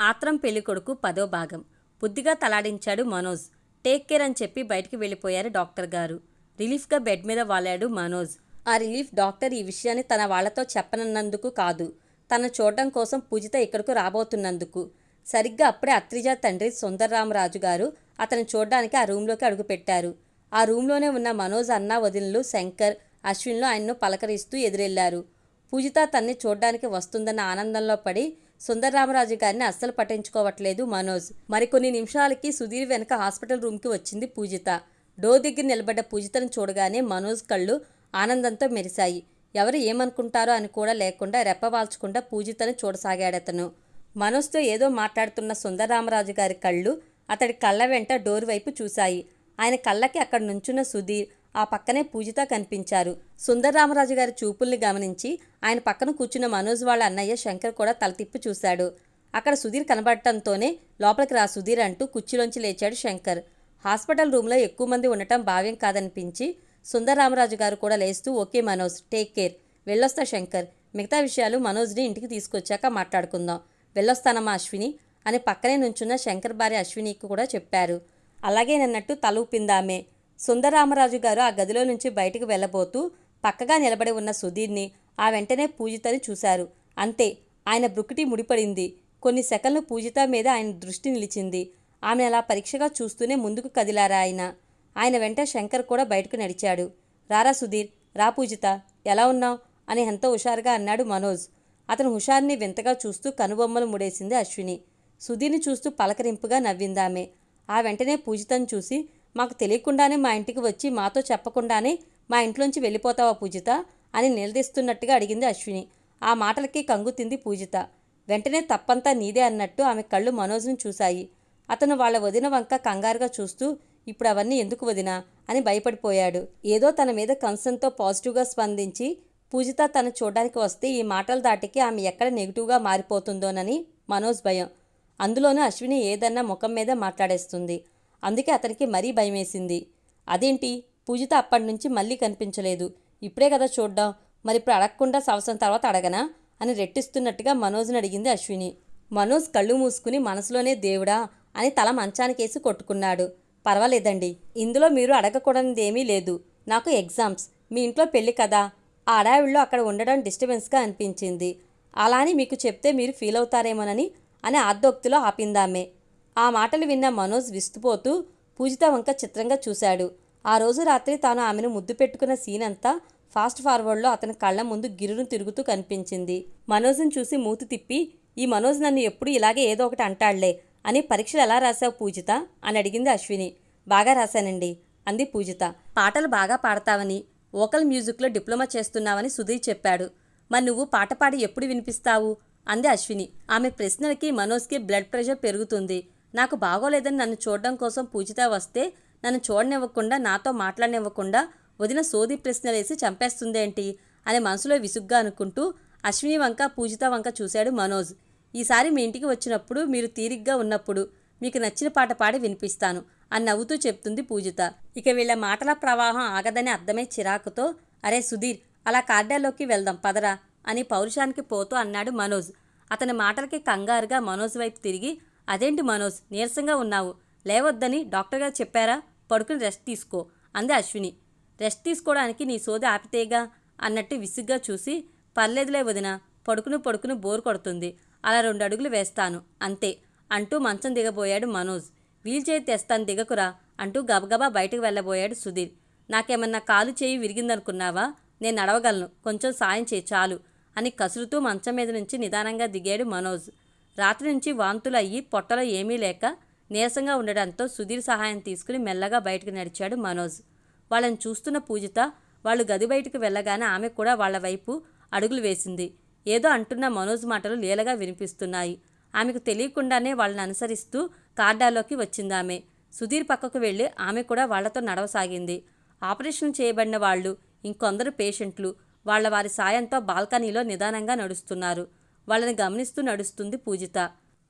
ఆత్రం పెళ్ళికొడుకు పదో భాగం. బుద్ధిగా తలాడించాడు మనోజ్. టేక్ కేర్ అని చెప్పి బయటికి వెళ్ళిపోయారు డాక్టర్ గారు. రిలీఫ్గా బెడ్ మీద వాలాడు మనోజ్. ఆ రిలీఫ్ డాక్టర్ ఈ విషయాన్ని తన వాళ్ళతో చెప్పనన్నందుకు కాదు. తను చూడడం కోసం పూజిత ఇక్కడకు రాబోతున్నందుకు. సరిగ్గా అప్పుడే అత్రిజ తండ్రి సుందర్రామరాజు గారు అతను చూడడానికి ఆ రూమ్లోకి అడుగుపెట్టారు ఆ రూమ్లోనే ఉన్న మనోజ్ అన్న వదినలు శంకర్ అశ్విన్లు ఆయన్ను పలకరిస్తూ ఎదురెళ్ళారు. పూజిత తన్ని చూడడానికి వస్తుందన్న ఆనందంలో పడి సుందరరామరాజు గారిని అస్సలు పట్టించుకోవట్లేదు మనోజ్. మరికొన్ని నిమిషాలకి సుధీర్ వెనక హాస్పిటల్ రూమ్కి వచ్చింది పూజిత. డోర్ దగ్గర నిలబడ్డ పూజితను చూడగానే మనోజ్ కళ్ళు ఆనందంతో మెరిశాయి. ఎవరు ఏమనుకుంటారో అని కూడా లేకుండా రెప్పవాల్చకుండా పూజితను చూడసాగాడతను. మనోజ్తో ఏదో మాట్లాడుతున్న సుందరరామరాజు గారి కళ్ళు అతడి కళ్ళ వెంట డోర్ వైపు చూశాయి. ఆయన కళ్ళకి అక్కడ నుంచున్న సుధీర్ ఆ పక్కనే పూజిత కనిపించారు. సుందరరామరాజు గారి చూపుల్ని గమనించి ఆయన పక్కన కూర్చున్న మనోజ్ వాళ్ళ అన్నయ్య శంకర్ కూడా తల తిప్పి చూశాడు. అక్కడ సుధీర్ కనబడటంతోనే లోపలికి రా సుధీర్ అంటూ కుర్చీలోంచి లేచాడు శంకర్. హాస్పిటల్ రూమ్లో ఎక్కువ మంది ఉండటం భావ్యం కాదనిపించి సుందరరామరాజు గారు కూడా లేస్తూ ఓకే మనోజ్ టేక్ కేర్. వెళ్ళొస్తా శంకర్. మిగతా విషయాలు మనోజ్ని ఇంటికి తీసుకొచ్చాక మాట్లాడుకుందాం. వెళ్ళొస్తానమ్మా అశ్విని అని పక్కనే నుంచున్న శంకర్ భార్య అశ్వినికి కూడా చెప్పారు. అలాగే నన్నట్టు తల ఊపిందామే సుందరరామరాజు గారు ఆ గదిలో నుంచి బయటకు వెళ్ళబోతూ పక్కగా నిలబడి ఉన్న సుధీర్ని ఆ వెంటనే పూజితని చూశారు. అంతే ఆయన బ్రుకుటి ముడిపడింది. కొన్ని సెకన్లు పూజిత మీద ఆయన దృష్టి నిలిచింది. ఆమె అలా పరీక్షగా చూస్తూనే ముందుకు కదిలారా ఆయన? ఆయన వెంట శంకర్ కూడా బయటకు నడిచాడు. రారా సుధీర్ రా పూజిత ఎలా ఉన్నావు? అని ఎంతో హుషారుగా అన్నాడు మనోజ్. అతను హుషార్ని వింతగా చూస్తూ కనుబొమ్మలు ముడేసింది అశ్విని. సుధీర్ని చూస్తూ పలకరింపుగా నవ్విందామె. ఆ వెంటనే పూజితను చూసి మాకు తెలియకుండానే మా ఇంటికి వచ్చి మాతో చెప్పకుండానే మా ఇంట్లోంచి వెళ్ళిపోతావా పూజిత? అని నిలదీస్తున్నట్టుగా అడిగింది అశ్విని. ఆ మాటలకి కంగుతింది పూజిత. వెంటనే తప్పంతా నీదే అన్నట్టు ఆమె కళ్ళు మనోజ్ని చూశాయి. అతను వాళ్ళ వదిన వంక కంగారుగా చూస్తూ ఇప్పుడు అవన్నీ ఎందుకు వదినా అని భయపడిపోయాడు. ఏదో తన మీద కన్సర్న్తో పాజిటివ్గా స్పందించి పూజిత తను చూడడానికి వస్తే ఈ మాటల దాటికి ఆమె ఎక్కడ నెగిటివ్గా మారిపోతుందోనని మనోజ్ భయం. అందులోనూ అశ్విని ఏదన్నా ముఖం మీద మాట్లాడేస్తుంది. అందుకే అతనికి మరీ భయమేసింది. అదేంటి? పూజిత అప్పటి నుంచి మళ్ళీ కనిపించలేదు. ఇప్పుడే కదా చూడ్డాం. మరి ఇప్పుడు అడగకుండా సంవత్సరం తర్వాత అడగనా? అని రెట్టిస్తున్నట్టుగా మనోజ్ని అడిగింది అశ్విని. మనోజ్ కళ్ళు మూసుకుని మనసులోనే దేవుడా? అని తల మంచానికేసి కొట్టుకున్నాడు. పర్వాలేదండి. ఇందులో మీరు అడగకూడనిదేమీ లేదు. నాకు ఎగ్జామ్స్. మీ ఇంట్లో పెళ్ళి కదా. ఆ అడావిడిలో అక్కడ ఉండడం డిస్టర్బెన్స్గా అనిపించింది. అలా అని మీకు చెప్తే మీరు ఫీల్ అవుతారేమోనని అని ఆద్దోక్తిలో ఆపిందామే. ఆ మాటలు విన్న మనోజ్ విస్తుపోతూ పూజిత వంక చిత్రంగా చూశాడు. ఆ రోజు రాత్రి తాను ఆమెను ముద్దు పెట్టుకున్న సీన్ అంతా ఫాస్ట్ ఫార్వర్డ్లో అతని కళ్ళ ముందు గిరును తిరుగుతూ కనిపించింది. మనోజ్ని చూసి మూతి తిప్పి ఈ మనోజ్ నన్ను ఎప్పుడు ఇలాగే ఏదో ఒకటి అంటాడులే అని పరీక్షలు ఎలా రాశావు పూజిత? అని అడిగింది అశ్విని. బాగా రాశానండి అంది పూజిత. పాటలు బాగా పాడతావని వోకల్ మ్యూజిక్లో డిప్లొమా చేస్తున్నావని సుధీర్ చెప్పాడు. మరి నువ్వు పాట పాడి ఎప్పుడు వినిపిస్తావు? అంది అశ్విని. ఆమె ప్రశ్నలకి మనోజ్కి బ్లడ్ ప్రెషర్ పెరుగుతుంది. నాకు బాగోలేదని నన్ను చూడడం కోసం పూజిత వస్తే నన్ను చూడనివ్వకుండా నాతో మాట్లాడనివ్వకుండా వదిన సోది ప్రశ్నలేసి చంపేస్తుందేంటి అని మనసులో విసుగ్గా అనుకుంటూ అశ్విని వంక పూజిత వంక చూశాడు మనోజ్. ఈసారి మీ ఇంటికి వచ్చినప్పుడు మీరు తీరిగ్గా ఉన్నప్పుడు మీకు నచ్చిన పాట పాడి వినిపిస్తాను అని నవ్వుతూ చెప్తుంది పూజిత. ఇక వీళ్ళ మాటల ప్రవాహం ఆగదని అర్థమై చిరాకుతో అరే సుధీర్ అలా కార్డాల్లోకి వెళ్దాం పదరా అని పౌరుషానికి పోతూ అన్నాడు మనోజ్. అతని మాటలకి కంగారుగా మనోజ్ వైపు తిరిగి అదేంటి మనోజ్? నీరసంగా ఉన్నావు. లేవద్దని డాక్టర్ గారు చెప్పారా? పడుకుని రెస్ట్ తీసుకో అంది అశ్విని. రెస్ట్ తీసుకోవడానికి నీ సోది ఆపితేగా? అన్నట్టు విసుగ్గా చూసి పర్లేదులే వదిన పడుకును పడుకును బోరు కొడుతుంది. అలా రెండు అడుగులు వేస్తాను. అంతే అంటూ మంచం దిగబోయాడు మనోజ్. వీల్ చేయి తెస్తాను దిగకురా అంటూ గబగబా బయటకు వెళ్ళబోయాడు సుధీర్. నాకేమన్నా కాలు చేయి విరిగిందనుకున్నావా? నేను నడవగలను. కొంచెం సాయం చేయి చాలు అని కసురుతూ మంచం మీద నుంచి నిదానంగా దిగాడు మనోజ్. రాత్రి నుంచి వాంతులు అయ్యి పొట్టలో ఏమీ లేక నీరసంగా ఉండడంతో సుధీర్ సహాయం తీసుకుని మెల్లగా బయటకు నడిచాడు మనోజ్. వాళ్ళని చూస్తున్న పూజిత వాళ్ళు గది బయటకు వెళ్ళగానే ఆమె కూడా వాళ్ళ వైపు అడుగులు వేసింది. ఏదో అంటున్న మనోజ్ మాటలు లీలగా వినిపిస్తున్నాయి. ఆమెకు తెలియకుండానే వాళ్ళని అనుసరిస్తూ కార్డాలోకి వచ్చింది ఆమె. సుధీర్ పక్కకు వెళ్ళి ఆమె కూడా వాళ్ళతో నడవసాగింది. ఆపరేషన్ చేయబడిన వాళ్ళు ఇంకొందరు పేషెంట్లు. వాళ్ళ వారి సాయంతో బాల్కనీలో నిదానంగా నడుస్తున్నారు. వాళ్ళని గమనిస్తూ నడుస్తుంది పూజిత.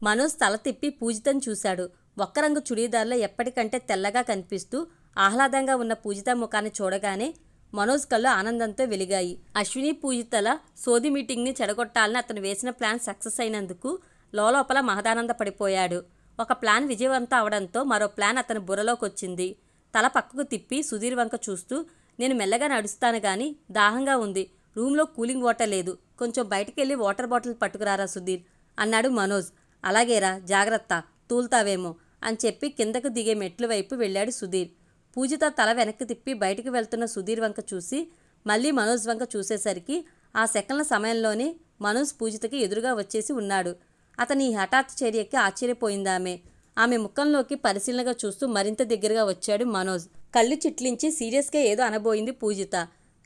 మనోజ్ తల తిప్పి పూజితను చూశాడు. ఒక్క రంగు చుడీదార్లో ఎప్పటికంటే తెల్లగా కనిపిస్తూ ఆహ్లాదంగా ఉన్న పూజిత ముఖాన్ని చూడగానే మనోజ్ కళ్ళు ఆనందంతో వెలిగాయి. అశ్విని పూజితల సోది మీటింగ్ని చెడగొట్టాలని అతను వేసిన ప్లాన్ సక్సెస్ అయినందుకు లోలోపల మహదానంద పడిపోయాడు ఒక ప్లాన్ విజయవంతం అవడంతో మరో ప్లాన్ అతని బుర్రలోకి వచ్చింది తల పక్కకు తిప్పి సుధీర్ వంక చూస్తూ నేను మెల్లగా నడుస్తాను గాని దాహంగా ఉంది. రూమ్లో కూలింగ్ వాటర్ లేదు. కొంచెం బయటికి వెళ్ళి వాటర్ బాటిల్ పట్టుకురారా సుధీర్? అన్నాడు మనోజ్. అలాగేరా జాగ్రత్త తూల్తావేమో అని చెప్పి కిందకు దిగే మెట్లు వైపు వెళ్ళాడు సుధీర్. పూజిత తల వెనక్కి తిప్పి బయటికి వెళ్తున్న సుధీర్ వంక చూసి మళ్ళీ మనోజ్ వంక చూసేసరికి ఆ సెకండ్ల సమయంలోనే మనోజ్ పూజితకి ఎదురుగా వచ్చేసి ఉన్నాడు. అతని ఈ హఠాత్ చర్యకి ఆశ్చర్యపోయిందామె. ఆమె ముఖంలోకి పరిశీలనగా చూస్తూ మరింత దగ్గరగా వచ్చాడు మనోజ్. కళ్ళు చిట్లించి సీరియస్గా ఏదో అనబోయింది పూజిత.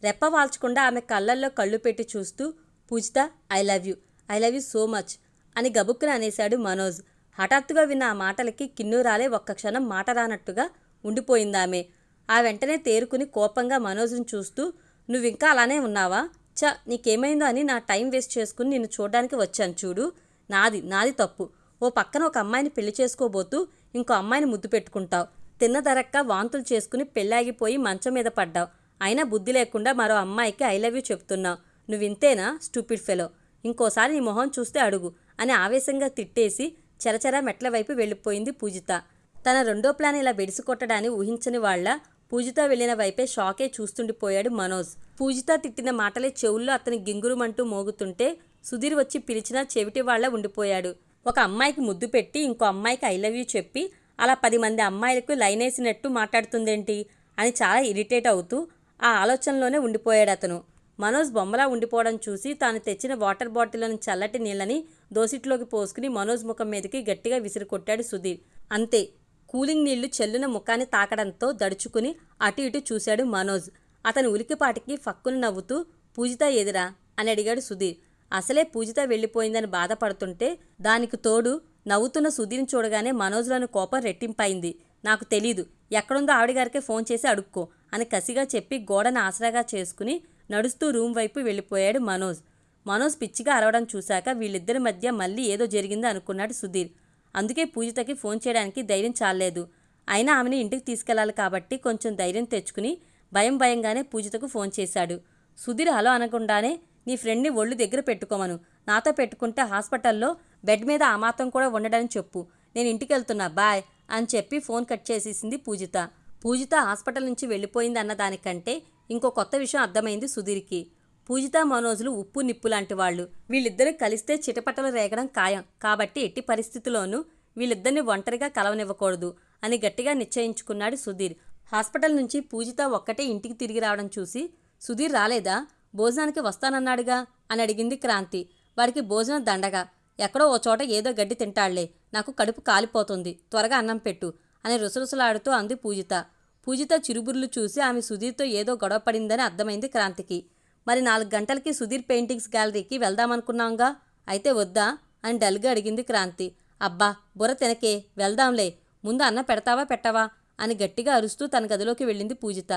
రెప్ప వాల్చకుండా ఆమె కళ్ళల్లో కళ్ళు పెట్టి చూస్తూ Poojitha I love you I love you so much అని గబుక్కున అనేశాడు మనోజ్. హఠాత్తుగా విన్న ఆ మాటలకి కిన్నూరాలే ఒక్క క్షణం మాట రానట్టుగా ఉండిపోయిందామె. ఆ వెంటనే తేరుకుని కోపంగా మనోజ్ని చూస్తూ నువ్వింకా అలానే ఉన్నావా? చ నీకేమైందో అని నా టైం వేస్ట్ చేసుకుని నిన్ను చూడడానికి వచ్చాను చూడు. నాది నాది తప్పు. ఓ పక్కన ఒక అమ్మాయిని పెళ్ళి చేసుకోబోతూ ఇంకో అమ్మాయిని ముద్దు పెట్టుకుంటావు. తిన్నదరక్క వాంతులు చేసుకుని పెళ్ళాగిపోయి మంచం మీద పడ్డావు. అయినా బుద్ధి లేకుండా మరో అమ్మాయికి ఐ లవ్ యూ చెప్తున్నావు. నువ్వింతేనా స్టూపిడ్ ఫెలో? ఇంకోసారి నీ మొహం చూస్తే అడుగు అని ఆవేశంగా తిట్టేసి చెరచెర మెట్ల వైపు వెళ్ళిపోయింది పూజిత. తన రెండో ప్లాన్ ఇలా బెడిసి కొట్టడాన్ని ఊహించని వాళ్ళ పూజిత వెళ్ళిన వైపే షాకే చూస్తుండిపోయాడు మనోజ్. పూజిత తిట్టిన మాటలే చెవుల్లో అతని గింగురుమంటూ మోగుతుంటే సుధీర్ వచ్చి పిలిచినా చెవిటి వాళ్ళ ఉండిపోయాడు. ఒక అమ్మాయికి ముద్దు పెట్టి ఇంకో అమ్మాయికి ఐ లవ్ యూ చెప్పి అలా పది మంది అమ్మాయిలకు లైన్ వేసినట్టు మాట్లాడుతుందేంటి అని చాలా ఇరిటేట్ అవుతూ ఆ ఆలోచనలోనే ఉండిపోయాడు అతను. మనోజ్ బొమ్మలా ఉండిపోవడం చూసి తాను తెచ్చిన వాటర్ బాటిల్లోని చల్లటి నీళ్ళని దోసిట్లోకి పోసుకుని మనోజ్ ముఖం మీదకి గట్టిగా విసిరి కొట్టాడు సుధీర్. అంతే కూలింగ్ నీళ్ళు చెల్లున ముఖాన్ని తాకడంతో దడుచుకుని అటు ఇటు చూశాడు మనోజ్. అతని ఉలికిపాటికి ఫక్కును నవ్వుతూ పూజిత ఎదురా అని అడిగాడు సుధీర్. అసలే పూజిత వెళ్ళిపోయిందని బాధపడుతుంటే దానికి తోడు నవ్వుతున్న సుధీర్ని చూడగానే మనోజ్లోని కోపం రెట్టింపైంది. నాకు తెలీదు ఎక్కడుందో ఆవిడగారికే ఫోన్ చేసి అడుక్కో అని కసిగా చెప్పి గోడను ఆసరాగా చేసుకుని నడుస్తూ రూమ్ వైపు వెళ్ళిపోయాడు మనోజ్. మనోజ్ పిచ్చిగా అరవడం చూశాక వీళ్ళిద్దరి మధ్య మళ్ళీ ఏదో జరిగిందో అనుకున్నాడు సుధీర్. అందుకే పూజితకి ఫోన్ చేయడానికి ధైర్యం చాలేదు అయినా ఆమెని ఇంటికి తీసుకెళ్ళాలి కాబట్టి కొంచెం ధైర్యం తెచ్చుకుని భయం భయంగానే పూజితకు ఫోన్ చేశాడు. సుధీర్ హలో అనకుండానే నీ ఫ్రెండ్ని ఒళ్ళు దగ్గర పెట్టుకోమను. నాతో పెట్టుకుంటే హాస్పిటల్లో బెడ్ మీద ఆ మాత్రం కూడా ఉండడని చెప్పు. నేను ఇంటికి వెళ్తున్నా బాయ్ అని చెప్పి ఫోన్ కట్ చేసేసింది పూజిత. పూజిత హాస్పిటల్ నుంచి వెళ్ళిపోయింది అన్న దానికంటే ఇంకో కొత్త విషయం అర్థమైంది సుధీర్కి. పూజిత మనోజులు ఉప్పు నిప్పు లాంటి వాళ్ళు. వీళ్ళిద్దరూ కలిస్తే చిటపటలు రేగడం ఖాయం. కాబట్టి ఎట్టి పరిస్థితిలోనూ వీళ్ళిద్దరిని ఒంటరిగా కలవనివ్వకూడదు అని గట్టిగా నిశ్చయించుకున్నాడు సుధీర్. హాస్పిటల్ నుంచి పూజిత ఒక్కటే ఇంటికి తిరిగి రావడం చూసి సుధీర్ రాలేదా? భోజనానికి వస్తానన్నాడుగా? అని అడిగింది క్రాంతి. వాడికి భోజనం దండగా. ఎక్కడో ఓ చోట ఏదో గడ్డి తింటాళ్ళే. నాకు కడుపు కాలిపోతుంది. త్వరగా అన్నం పెట్టు అని రుసరుసలాడుతూ అంది పూజిత. పూజిత చిరుబుర్లు చూసి ఆమె సుధీర్తో ఏదో గొడవ పడిందని అర్థమైంది క్రాంతికి. మరి నాలుగు గంటలకి సుధీర్ పెయింటింగ్స్ గ్యాలరీకి వెళ్దామనుకున్నాంగా అయితే వద్దా? అని డల్గా అడిగింది క్రాంతి. అబ్బా బుర్ర తినకే. వెళ్దాంలే. ముందు అన్న పెడతావా పెట్టవా? అని గట్టిగా అరుస్తూ తన గదిలోకి వెళ్ళింది పూజిత.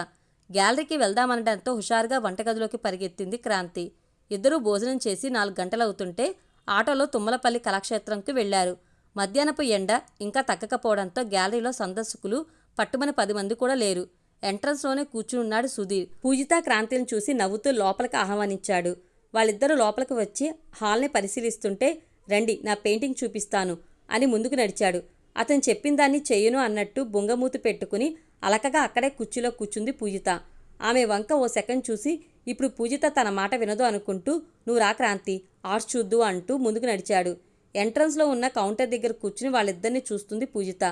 గ్యాలరీకి వెళ్దామనడంతో హుషారుగా వంటగదిలోకి పరిగెత్తింది క్రాంతి. ఇద్దరూ భోజనం చేసి నాలుగు గంటలవుతుంటే ఆటోలో తుమ్మలపల్లి కళాక్షేత్రంకి వెళ్ళారు మధ్యాహ్నపు ఎండ ఇంకా తగ్గకపోవడంతో గ్యాలరీలో సందర్శకులు పట్టుమని పది మంది కూడా లేరు. ఎంట్రన్స్లోనే కూర్చునున్నాడు సుధీర్. పూజిత క్రాంతిని చూసి నవ్వుతూ లోపలికి ఆహ్వానించాడు. వాళ్ళిద్దరూ లోపలికి వచ్చి హాల్ని పరిశీలిస్తుంటే రండి నా పెయింటింగ్ చూపిస్తాను అని ముందుకు నడిచాడు. అతను చెప్పిన దాన్ని చేయను అన్నట్టు బొంగమూతి పెట్టుకుని అలకగా అక్కడే కుర్చీలో కూర్చుంది పూజిత. ఆమె వంక ఓ సెకండ్ చూసి ఇప్పుడు పూజిత తన మాట వినదు అనుకుంటూ నువ్వు రా క్రాంతి ఆర్ట్స్ చూద్దు అంటూ ముందుకు నడిచాడు. ఎంట్రన్స్లో ఉన్న కౌంటర్ దగ్గర కూర్చుని వాళ్ళిద్దరిని చూస్తుంది పూజిత.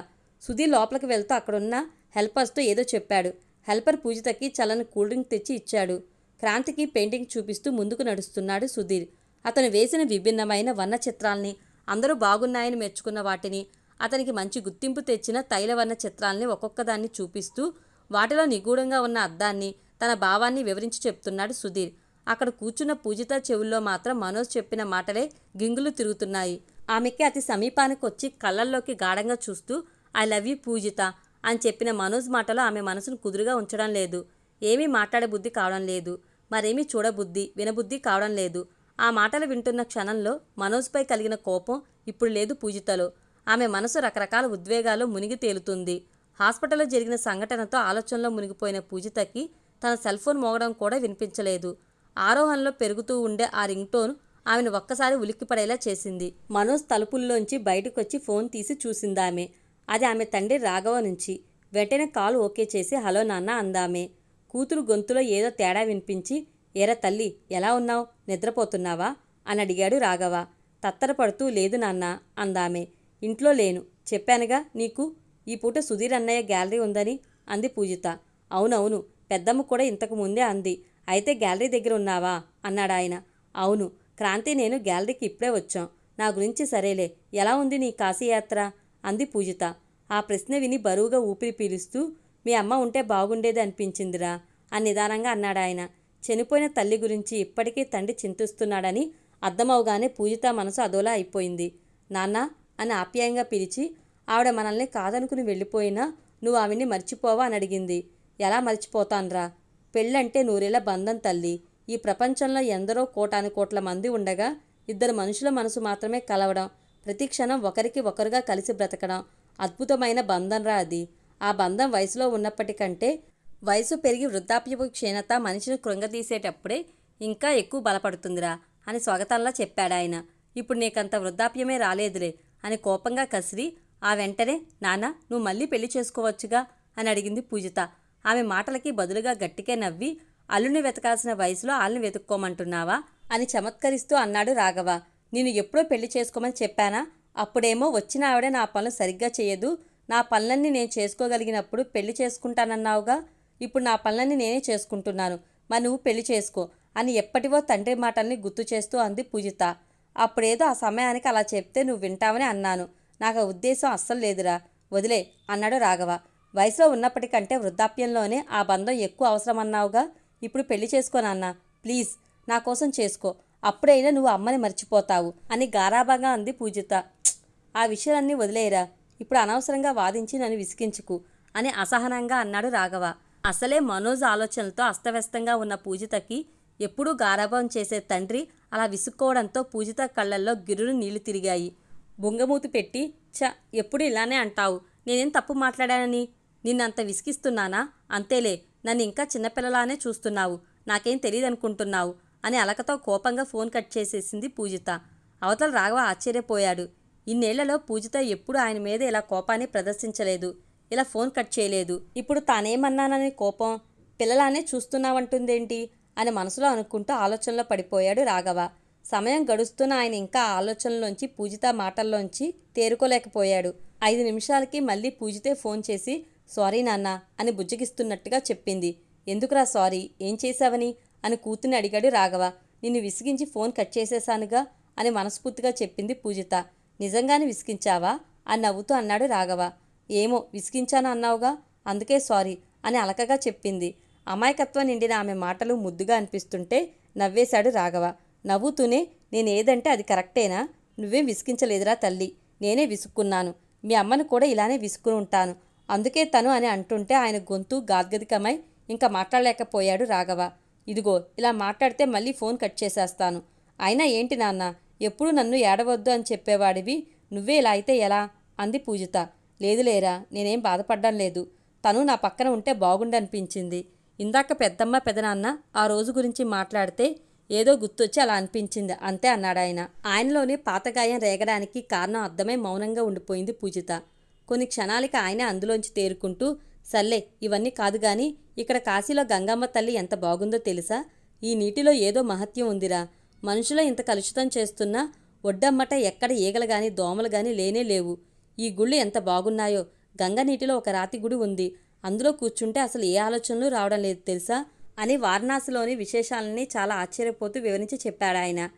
సుధీర్ లోపలికి వెళ్తూ అక్కడున్న హెల్పర్స్తో ఏదో చెప్పాడు. హెల్పర్ పూజితకి చల్లని కూల్ డ్రింక్ తెచ్చి ఇచ్చాడు. క్రాంతికి పెయింటింగ్ చూపిస్తూ ముందుకు నడుస్తున్నాడు సుధీర్. అతను వేసిన విభిన్నమైన వర్ణ చిత్రాల్ని అందరూ బాగున్నాయని మెచ్చుకున్న వాటిని అతనికి మంచి గుర్తింపు తెచ్చిన తైలవర్ణ చిత్రాల్ని ఒక్కొక్కదాన్ని చూపిస్తూ వాటిలో నిగూఢంగా ఉన్న అద్దాన్ని తన భావాన్ని వివరించి చెప్తున్నాడు సుధీర్. అక్కడ కూర్చున్న పూజిత చెవుల్లో మాత్రం మనోజ్ చెప్పిన మాటలే గింగులు తిరుగుతున్నాయి. ఆమెకి అతి సమీపానికి వచ్చి కళ్ళల్లోకి గాఢంగా చూస్తూ ఐ లవ్ యూ పూజిత అని చెప్పిన మనోజ్ మాటలో ఆమె మనసును కుదురుగా ఉంచడం లేదు. ఏమీ మాట్లాడే బుద్ధి కావడం లేదు. మరేమీ చూడబుద్ధి వినబుద్ధి కావడం లేదు. ఆ మాటలు వింటున్న క్షణంలో మనోజ్పై కలిగిన కోపం ఇప్పుడు లేదు పూజితలో. ఆమె మనసు రకరకాల ఉద్వేగాలు మునిగి తేలుతుంది. హాస్పిటల్లో జరిగిన సంఘటనతో ఆలోచనలో మునిగిపోయిన పూజితకి తన సెల్ ఫోన్ మోగడం కూడా వినిపించలేదు. ఆరోహణలో పెరుగుతూ ఉండే ఆ రింగ్ టోన్ ఆమెను ఒక్కసారి ఉలిక్కిపడేలా చేసింది. మనోజ్ తలుపుల్లోంచి బయటకొచ్చి ఫోన్ తీసి చూసిందామె. అది ఆమె తండ్రి రాఘవ నుంచి. వెంటనే కాలు ఓకే చేసి హలో నాన్న అందామే. కూతురు గొంతులో ఏదో తేడా వినిపించి ఏరా తల్లి ఎలా ఉన్నావు? నిద్రపోతున్నావా? అని అడిగాడు రాఘవ. తత్తరపడుతూ లేదు నాన్న అందామె. ఇంట్లో లేను. చెప్పానుగా నీకు. ఈ పూట సుధీర్ అన్నయ్య గ్యాలరీ ఉందని అంది పూజిత. అవునవును. పెద్దమ్మ కూడా ఇంతకు ముందే అంది. అయితే గ్యాలరీ దగ్గర ఉన్నావా? అన్నాడాయన అవును. క్రాంతి నేను గ్యాలరీకి ఇప్పుడే వచ్చాం. నా గురించి సరేలే. ఎలా ఉంది నీ కాశీయాత్ర? అంది పూజిత. ఆ ప్రశ్న విని బరువుగా ఊపిరి పీలుస్తూ మీ అమ్మ ఉంటే బాగుండేది అనిపించిందిరా అని నిదానంగా అన్నాడాయన చనిపోయిన తల్లి గురించి ఇప్పటికీ తండ్రి చింతిస్తున్నాడని అర్థమవగానే పూజిత మనసు అదోలా అయిపోయింది. నాన్న అని ఆప్యాయంగా పిలిచి ఆవిడ మనల్ని కాదనుకుని వెళ్ళిపోయినా నువ్వు ఆవిడ్ని మర్చిపోవా అని అడిగింది. ఎలా మర్చిపోతాన్రా? పెళ్ళంటే నూరేళ్ళ బంధం తల్లి. ఈ ప్రపంచంలో ఎందరో కోటాను కోట్ల మంది ఉండగా ఇద్దరు మనుషుల మనసు మాత్రమే కలవడం. ప్రతి క్షణం ఒకరికి ఒకరుగా కలిసి బ్రతకడం అద్భుతమైన బంధంరా అది. ఆ బంధం వయసులో ఉన్నప్పటికంటే వయసు పెరిగి వృద్ధాప్యపు క్షీణత మనిషిని కృంగతీసేటప్పుడే ఇంకా ఎక్కువ బలపడుతుందిరా అని స్వాగతంలా చెప్పాడాయన ఇప్పుడు నీకంత వృద్ధాప్యమే రాలేదులే అని కోపంగా కసిరి ఆ వెంటనే నానా నువ్వు మళ్ళీ పెళ్ళి చేసుకోవచ్చుగా? అని అడిగింది పూజిత. ఆమె మాటలకి బదులుగా గట్టికే నవ్వి అల్లుని వెతకాల్సిన వయసులో ఆళ్ళని వెతుక్కోమంటున్నావా? అని చమత్కరిస్తూ అన్నాడు రాఘవ. నేను ఎప్పుడో పెళ్ళి చేసుకోమని చెప్పానా? అప్పుడేమో వచ్చిన ఆవిడ నా పనులు సరిగ్గా చేయదు. నా పనులన్నీ నేను చేసుకోగలిగినప్పుడు పెళ్ళి చేసుకుంటానన్నావుగా. ఇప్పుడు నా పనులన్నీ నేనే చేసుకుంటున్నాను. మరి నువ్వు పెళ్ళి చేసుకో అని ఎప్పటివో తండ్రి మాటల్ని గుర్తు చేస్తూ అంది పూజిత. అప్పుడేదో ఆ సమయానికి అలా చెప్తే నువ్వు వింటావని అన్నాను. నాకు ఆ ఉద్దేశం అస్సలు లేదురా. వదిలే అన్నాడు రాఘవ. వయసులో ఉన్నప్పటికంటే వృద్ధాప్యంలోనే ఆ బంధం ఎక్కువ అవసరమన్నావుగా. ఇప్పుడు పెళ్ళి చేసుకోనన్నా ప్లీజ్ నా కోసం చేసుకో. అప్పుడైనా నువ్వు అమ్మని మర్చిపోతావు అని గారాబాగా అంది పూజిత. ఆ విషయాలన్నీ వదిలేయరా. ఇప్పుడు అనవసరంగా వాదించి నన్ను విసిగించుకు అని అసహనంగా అన్నాడు రాఘవ. అసలే మనోజ్ ఆలోచనలతో అస్తవ్యస్తంగా ఉన్న పూజితకి ఎప్పుడూ గారాభం చేసే తండ్రి అలా విసుక్కోవడంతో పూజిత కళ్ళల్లో గిరులు నీళ్ళు తిరిగాయి. బుంగమూతి పెట్టి చ ఎప్పుడు ఇలానే అంటావు? నేనేం తప్పు మాట్లాడానని? నిన్నంత విసిగిస్తున్నానా? అంతేలే నన్ను ఇంకా చిన్నపిల్లలానే చూస్తున్నావు. నాకేం తెలియదనుకుంటున్నావు అని అలకతో కోపంగా ఫోన్ కట్ చేసేసింది పూజిత. అవతల రాఘవ ఆశ్చర్యపోయాడు. ఇన్నేళ్ళలో పూజిత ఎప్పుడూ ఆయన మీద ఇలా కోపాన్ని ప్రదర్శించలేదు. ఇలా ఫోన్ కట్ చేయలేదు. ఇప్పుడు తానేమన్నానని కోపం? పిల్లలానే చూస్తున్నావంటుందేంటి? అని మనసులో అనుకుంటూ ఆలోచనలో పడిపోయాడు రాఘవ. సమయం గడుస్తున్న ఆయన ఇంకా ఆలోచనలోంచి పూజిత మాటల్లోంచి తేరుకోలేకపోయాడు. ఐదు నిమిషాలకి మళ్ళీ పూజితే ఫోన్ చేసి సారీ నాన్న అని బుజ్జగిస్తున్నట్టుగా చెప్పింది. ఎందుకురా సారీ? ఏం చేశావని? అని కూతుర్ని అడిగాడు రాఘవ. నిన్ను విసిగించి ఫోన్ కట్ చేసేశానుగా అని మనస్ఫూర్తిగా చెప్పింది పూజిత. నిజంగానే విసిగించావా? అని నవ్వుతూ అన్నాడు రాఘవ. ఏమో విసిగించాను అన్నావుగా? అందుకే సారీ అని అలకగా చెప్పింది. అమాయకత్వం నిండిన ఆమె మాటలు ముద్దుగా అనిపిస్తుంటే నవ్వేశాడు రాఘవ. నవ్వుతూనే నేనేదంటే అది కరెక్టేనా? నువ్వేం విసిగించలేదురా తల్లి. నేనే విసుక్కున్నాను. మీ అమ్మను కూడా ఇలానే విసుక్కుని ఉంటాను. అందుకే తను అని అంటుంటే ఆయన గొంతు గాద్గదికమై ఇంకా మాట్లాడలేకపోయాడు రాఘవ. ఇదిగో ఇలా మాట్లాడితే మళ్ళీ ఫోన్ కట్ చేసేస్తాను. అయినా ఏంటి నాన్న ఎప్పుడు నన్ను ఏడవద్దు అని చెప్పేవాడివి. నువ్వే ఇలా అయితే ఎలా? అంది పూజిత. లేదులేరా నేనేం బాధపడ్డం లేదు. తను నా పక్కన ఉంటే బాగుండనిపించింది. ఇందాక పెద్దమ్మ పెదనాన్న ఆ రోజు గురించి మాట్లాడితే ఏదో గుర్తొచ్చి అలా అనిపించింది. అంతే అన్నాడు ఆయన. ఆయనలోని పాతగాయం రేగడానికి కారణం అర్థమై మౌనంగా ఉండిపోయింది పూజిత. కొన్ని క్షణాలకి ఆయన అందులోంచి తేరుకుంటూ సర్లే ఇవన్నీ కాదు గాని ఇక్కడ కాశీలో గంగమ్మ తల్లి ఎంత బాగుందో తెలుసా? ఈ నీటిలో ఏదో మహత్యం ఉందిరా. మనుషులో ఇంత కలుషితం చేస్తున్నా ఒడ్డమ్మట ఎక్కడ ఈగలు గాని దోమలు గాని లేనే లేవు. ఈ గుళ్ళు ఎంత బాగున్నాయో. గంగ నీటిలో ఒక రాతి గుడి ఉంది. అందులో కూర్చుంటే అసలు ఏ ఆలోచనలు రావడం లేదు తెలుసా? అని వారణాసిలోని విశేషాలని చాలా ఆశ్చర్యపోతూ వివరించి చెప్పాడు ఆయన.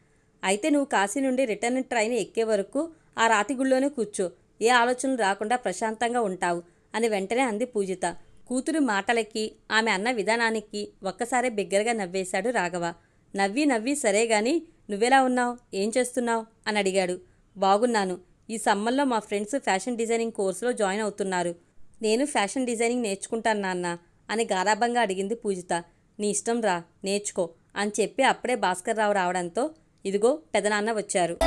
అయితే నువ్వు కాశీ నుండి రిటర్న్ ట్రైన్ ఎక్కే వరకు ఆ రాతి గుళ్ళోనే కూర్చో. ఏ ఆలోచనలు రాకుండా ప్రశాంతంగా ఉంటావు. అని వెంటనే అంది పూజిత. కూతురు మాటలకి ఆమె అన్న విధానానికి ఒక్కసారే బిగ్గరగా నవ్వేశాడు రాఘవ. నవ్వి నవ్వి సరే గాని నువ్వెలా ఉన్నావు? ఏం చేస్తున్నావు? అని అడిగాడు. బాగున్నాను. ఈ సమ్మర్లో మా ఫ్రెండ్స్ ఫ్యాషన్ డిజైనింగ్ కోర్సులో జాయిన్ అవుతున్నారు. నేను ఫ్యాషన్ డిజైనింగ్ నేర్చుకుంటాను నాన్న అని గారాభంగా అడిగింది పూజిత. నీ ఇష్టం రా నేర్చుకో అని చెప్పి అప్పుడే భాస్కర్ రావు రావడంతో ఇదిగో పెదనాన్న వచ్చారు.